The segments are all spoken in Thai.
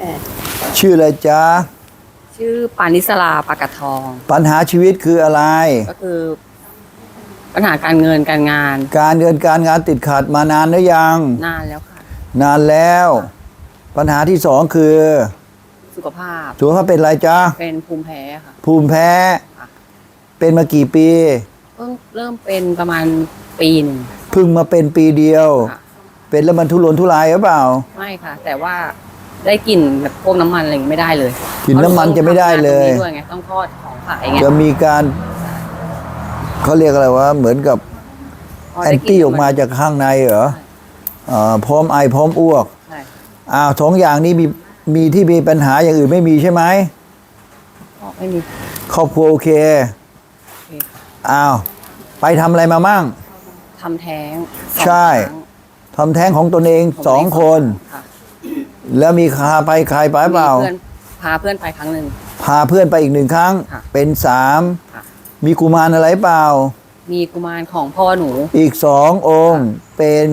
แปดชื่ออะไรจ๊ะ ชื่อปานิสลาปากะทอง ปัญหาชีวิตคืออะไร ก็คือ ปัญหาการเงินการงาน การเงินการงานติดขัดมานานหรือยัง นานแล้วค่ะ นานแล้ว ปัญหาที่สองคือสุขภาพ สุขภาพเป็นอะไรจ๊ะ เป็นภูมิแพ้ค่ะ ภูมิแพ้ ค่ะ เป็นมากี่ปี เพิ่งเริ่มเป็นประมาณปีหนึ่งเพิ่งมาเป็นปีเดียว ค่ะเป็นแล้วมันทุรนทุรายหรือเปล่า ไม่ค่ะ แต่ว่า ได้กลิ่นแบบพวกน้ำมันอะไรอย่างงี้ไม่ได้เลยกลิ่นน้ำมันจะไม่ได้เลยพราะราทำงานตรงนี้ด้วยไงต้องทอดของขายไงจะมีการเขาเรียกอะไรวะเหมือนกับพอแอได้นตี้ออกมาจากข้างในเหรออ่าพร้อมไอพร้อมอ้วกใช่อ้าวสองอย่างนี้มีมีที่มีปัญหาอย่างอื่นไม่มีใช่ไหมอ๋อไม่มี ครอบครัวโอเคโอเคค่ะ อ้าวไปทำอะไรมามั่ง ทำแท้งสองใช่ ครั้งทำแท้งของตนเองผมสองได้คน ค่ะ แล้วมีคาไปใครไปเปล่า มีเพื่อนพาเพื่อนไปครั้งหนึ่ง พาเพื่อนไปอีกหนึ่งครั้ง ค่ะเป็นสามค่ะ มีกุมารอะไรเปล่า มีกุมารของพ่อหนู อีกสององค์เป็น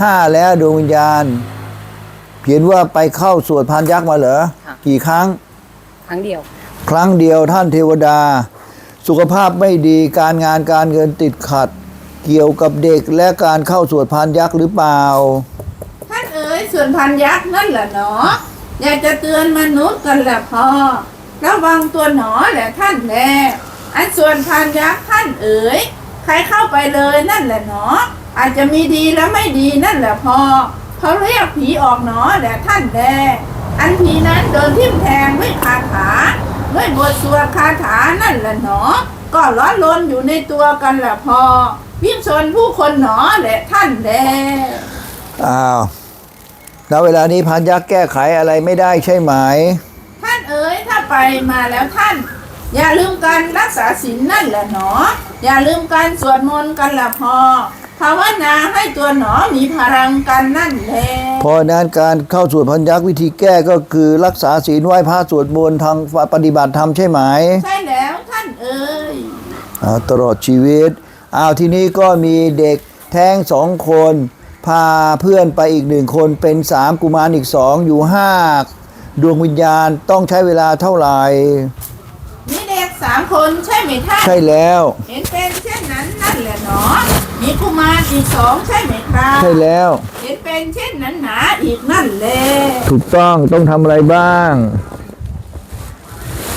ห้าแล้วดวงวิญญาณเขียนว่าไปเข้าสวดพานยักษ์มาเหรอ ค่ะ กี่ครั้ง ครั้งเดียว ครั้งเดียวท่านเทวดา สุขภาพไม่ดีการงานการเงินติดขัด เกี่ยวกับเด็กและการเข้าสวดพานยักษ์หรือเปล่าท่านเอ๋ ยส่วนพันยักษ์นั่นแหละหนอ อยากจะเตือนมนุษย์กันแหละพอระวังตัวหนอแหละท่านแลอันส่วนพันยักษ์ท่านเอ๋ยใครเข้าไปเลยนั่นแหละหนอ อาจจะมีดีและไม่ดีนั่นแหละพอเขาเรียกผีออกหนอแหละท่านแลอันผีนั้นโดนทิ่มแทงด้วยคาถาด้วยบทสวดคาถานั่นแหละหนอ ก็ร้อนรนอยู่ในตัวกันแหละพอวิ่งชนผู้คนหนอแหละท่านแลอ้าว ณเวลานี้พานยักษ์แก้ไขอะไรไม่ได้ใช่ไหม ท่านเอ๋ยถ้าไปมาแล้วท่าน อย่าลืมการรักษาศีลนั่นแหละหนอ อย่าลืมการสวดมนต์กันละพอภาวนาให้ตัวหนอมีพลังกันนั่นแหละเพราะฉะนั้นการเข้าสวดพานยักษ์วิธีแก้ก็คือรักษาศีลไหว้พระสวดมนต์ทางปฏิบัติธรรมใช่ไหม ใช่แล้วท่านเอ๋ยอ่าตลอดชีวิตอ้าวทีนี้ก็มีเด็กแท้งสองคน พาเพื่อนไปอีกหนึ่งคนเป็นสามกุมารอีกสองอยู่ห้าดวงวิญญาณต้องใช้เวลาเท่าไหร่มีเด็กสามคนใช่ไหมท่านใช่แล้ว เห็นเป็นเช่นนั้นนั่นแหละหนอมีกุมารอีกสองใช่ไหมครับใช่แล้ว เห็นเป็นเช่นนั้นหนาอีกนั่นแหละถูกต้องต้องทำอะไรบ้าง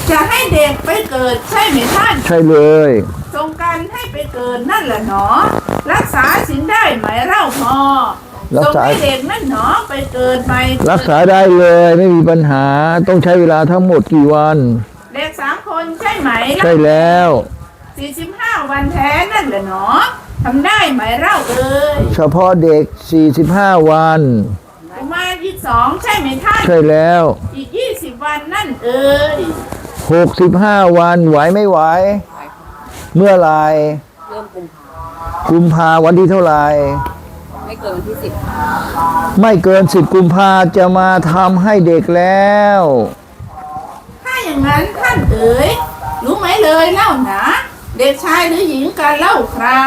จะให้เด็กไปเกิดใช่ไหมท่าน ใช่เลย ทรงการให้ไปเกิดนั่นแหละหนอ รักษาศีลได้ไหมเล่าพอรัทกรงษาให้เด็กนั่นหนอไปเกิดไปรักษาได้เลยไม่มีปัญหาต้องใช้เวลาทั้งหมดกี่วัน เด็กสามคนใช่ไหมใช่แล้วสี่สิบห้าวันแท้นั่นแหละหนอทำได้ไหมเล่าเอ่ยเฉพาะเด็ก45วันกุมารอีกสองใช่ไหมท่านใช่แล้วอีกยี่สิบวันนั่นเอ่ย65วันไหวไม่ไหว เมื่อไหรเริ่มกุมภากุมภาวันที่เท่าไหร่ไม่เกินวันที่สิบไม่เกิน10กุมภาจะมาทำให้เด็กแล้ว ถ้าอย่างนั้นท่านเอ๋ยรู้ไหมเลยเล่าหนาเด็กชายหรือหญิงกันเล่าครา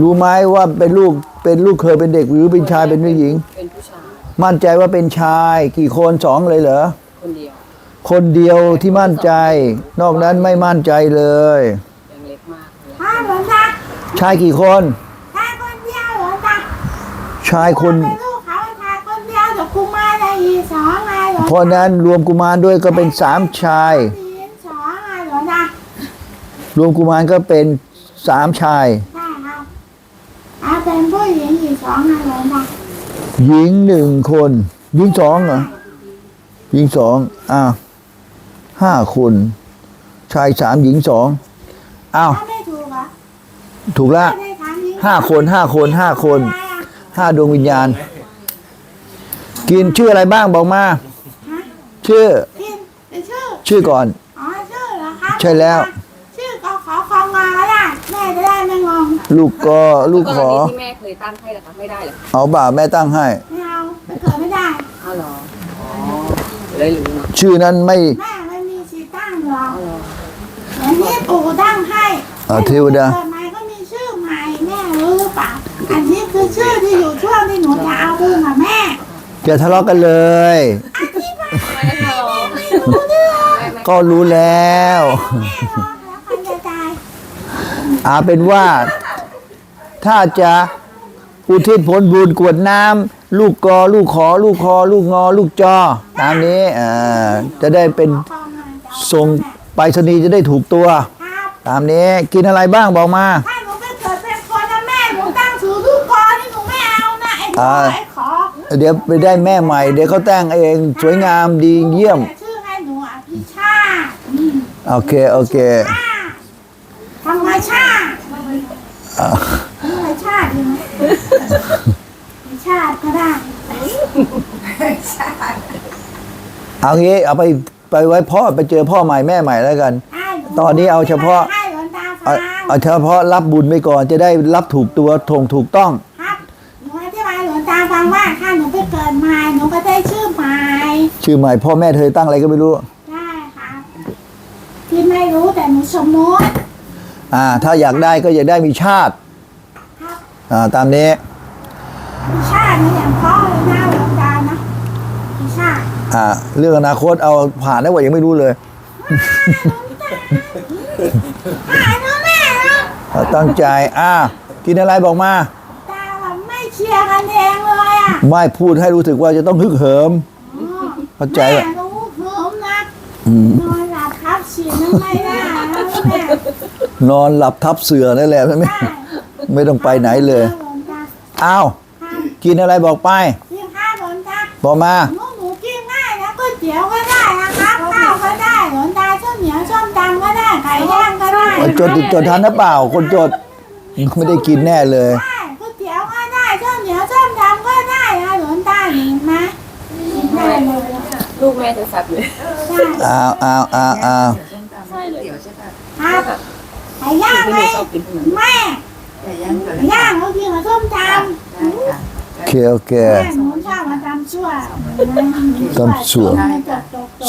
รู้ไหมว่าเป็นลูกเป็นลูกเคยเป็นเด็กหรือเป็นชายเป็นผู้หญิง เป็นผู้ชายมั่นใจว่าเป็นชาย กี่คนสองเลยเหรอคนเดียว คนเดียวที่มั่นใจ นอกนั้นไม่มั่นใจเลย ชายกี่คน ชายคนเดียวหลวงตาชายคนเป็นลูกเขาชายคนเดียวแต่กุมารได้อีกสองไงหลวงเพราะนั้นรวมกุมารด้วยก็เป็นสามชายอีกสองไงหลวงตารวมกุมารก็เป็นสามชาย ใช่ครับเอาเป็นผู้หญิงอีกสองไงหลวงตาหญิงหนึ่งคน หญิงสองเหรอหญิงสองอ้าวห้าคน ชายสามหญิงสองอ้าวถ้าไม่ถูกอะ ถูกละไม่ได้ถามหญิงห้าคนห้าคนห้าคนอะไรอะห้าดวงวิญญาณ กินชื่ออะไรบ้างบอกมาฮะชื่อพิมพ์เป็นชื่อ ชื่อก่อน อ๋อ ชื่อเหรอครับใช่แล้ว ชื่อก็ขอของงาก็ได้แม่จะได้ไม่งงลูกก็ลูกขอรณีที่แม่เคยตั้งให้เหรอคะไม่ได้เหรอเอาบ่าแม่ตั้งให้ ไม่เอาไม่เกิดไม่ได้อ้าวเหรออ๋อเลยรู้เนาะชื่อนั้นไม่แม่ไม่มีสิทธิ์ตั้งหรอกอ้าวเหรออันนี้ปู่ตั้งให้อ่าเทวดา ปล่าอันนี้คือชื่อที่อยู่ช่วงที่หนูจะเอาบุญกับแม่จะทะเลาะกันเลยอธิบาไม่ได้ลองรู้เรื่องก็รู้แล้วแม่รอแล้วใครจะตายอาเป็นว่า ถ้าจะอุทิศผลบุญกรวดน้ำลูกกอ ลูกขอ ลูกคอ ลูกงอ ลูกจอ ตามนี้อ่าจะได้เป็นพ่อมาจะส่งไปรษณีย์จะได้ถูกตัว ครับตามนี้กินอะไรบ้างบอกมาถ้าหนูไป อ้หนูอ่าไอ้ขอเดี๋ยวไปได้แม่ใหม่ เดี๋ยวเขาแต่งเองสวยงามดีเยี่ยมแต่ชื่อให้หนูอภิชาติอืมโอเค โอเคธรรมชาติธรรมชาติดีไหมธรรมชาติก็ได้เอางี้เอาไปไปไว้พ่อไปเจอพ่อใหม่แม่ใหม่แล้วกัน ให้หตอนนี้เอาเฉพาะ ให้หลวงตาเอาฟังเอาเฉพาะรับบุญไปก่อนจะได้รับถูกตัวทงถูกต้อง ฟังว่าถ้าหนูไปเกิดใหม่หนูก็ได้ชื่อใหม่ชื่อใหม่พ่อแม่เธอตั้งอะไรก็ไม่รู้ ได้ครับที่ไม่รู้แต่หนูสมมติอ่า ถ้าอยากได้ก็อยากได้มีชาติครับอ่าตามนี้มีชาตินี่อย่างพ่อเลยนะหลวงตานะมีชาติอ่าเรื่องอนาคตเอาผ่านได้ว่ายังไม่รู้เลยหายนะแม่นะเอาตั้งใจอ่ากินอะไรบอกมา ตาแบบไม่เชียร์กันเองเลยอะ ไม่พูดให้รู้สึกว่าจะต้องฮึกเหิมอ๋อเข้าใจแม่ป่ะรู้เพิ่มนะอืมนอนหลับทับเสียงไม่ได้นะแม่นอนหลับทับเสือนั่นแหละไม่ได้ไม่ต้องไปไหนเลยหลวงตาอ้าวครับกินอะไรบอกไปกินข้าวหลวงตาบอกมาหนูหนูกินง่ายนะก๋วยเตี๋ยวก็ได้นะครับข้าวก็ได้หลวงตาข้าวเหนียวส้มตำก็ได้ไข่ย่างก็ได้จดจดทันหรือเปล่าคนจดไม่ได้กินแน่เลย ลยลูกแม่จะสับเลยได้อ้าวอ้าวอ้าวอ้าวครับไข่ย่างไหมชอบกินขนมแม่ไข่ย่างเขากินกับส้มตำโอเคโอเคแม่หนูชอบมาตำชั่วตำชั่ว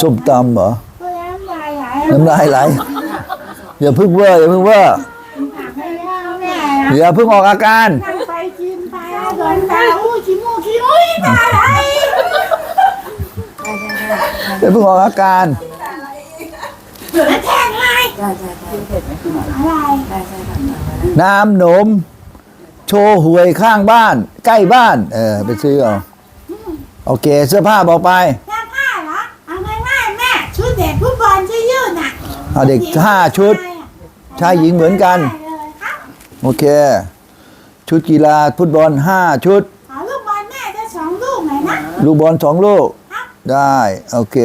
ส้มตำเหรอก็น้ำลายไหลน้ำลายไหลอย่าเพึ่งเวอร์อย่าเพึ่งเวอร์ไม่ได้แม่นะอย่าเพึ่งออกอาการนั่งไปกินไปแล้วโดนตาอู้ขี้มูกขี้อุ้ยตาไหล อย่าเพึ่งออกอาการมาแทงไงอะไรน้ำหนม โชว์หวยข้างบ้าน ใกล้บ้าน เออ ไปซื้อเอาโอเค เสื้อผ้าบอกไปแค่ผ้าเหรอ เอาง่ายๆแม่ ชุดเด็กฟุตบอลชื่อยืดน่ะเอาเด็กห้าชุด ชายหญิงเหมือนกันได้เลยครับโอเค ชุดกีฬาฟุตบอลห้าชุดขอลูกบอลแม่จะสองลูกหน่อยนะ ลูกบอลสองลูกครับ ได้ โอเค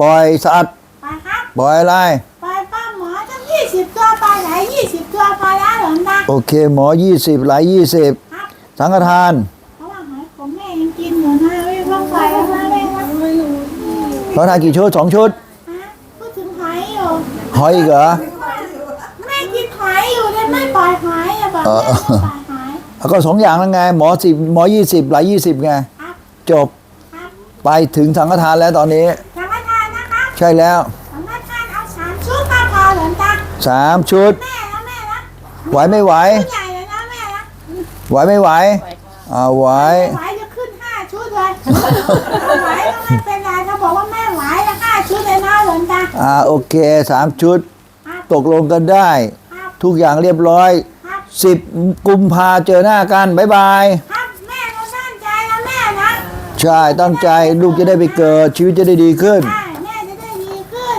ปล่อยสัตว์ไปครับปล่อยอะไร ไปป้าหมอตั้งยี่สิบตัวปลาไหลยี่สิบตัวปลาแล้วหลวงตาโอเค หมอยี่สิบหลายยี่สิบครับสังฆทาน เพราะว่าหอยผมแม่ยังกินอยู่นะไม่ต้องไปแล้วนะแม่นะสังฆทานกี่ชุดสองชุด ฮะพูดถึงหอยอยู่หอยอีกเหรอ แม่กินหอยอยู่เนี่ยไม่ปล่อยหอยอะบอกเออแม่ไม่ปล่อยหอย แล้วก็สองอย่างแล้วไง หมอสิบหมอยี่สิบหลายยี่สิบไง ครับ จบครับ ไปถึงสังฆทานแล้วตอนนี้ สังฆทานนะครับใช่แล้ว สังฆทานเอาสามชุดก็พอหลวงตาสามชุด แม่นะแม่นะไหวไม่ไหวชุดใหญ่เลยนะแม่นะไหวไม่ไหวอ่าไหว ไหวจะขึ้นห้าชุดเลยไหวก็ไม่เป็นไรถ้าบอกว่าแม่ไหวจะห้าชุดเลยนะหลวงตาอ่าโอเคสามชุด ครับตกลงกันได้ ครับทุกอย่างเรียบร้อย ครับสิบกุมภาเจอหน้ากัน บ๊ายบาย ครับแม่ก็ตั้งใจนะแม่นะ ใช่ตั้งใจลูกจะได้ไปเกิด ชีวิตจะได้ดีขึ้น ใช่แม่จะได้ดีขึ้น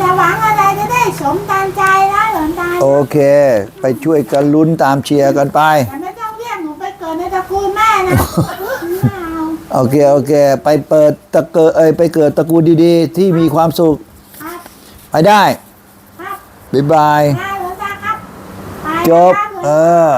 จะหวังอะไรจะได้สมตามใจนะหลวงตาโอเค ไปช่วยกันลุ้นตามเชียร์กันไป แต่ไม่ต้องเรียกหนูไปเกิดในตระกูลแม่นะไม่เอาโอเค โอเค ไปเปิดตะเกิดเอ้ยไปเกิดตระกูลดีๆ ที่มีความสุข ครับไปได้ ครับบ๊ายบาย ได้หลวงตาครับไปจบครับหลวงตา เออ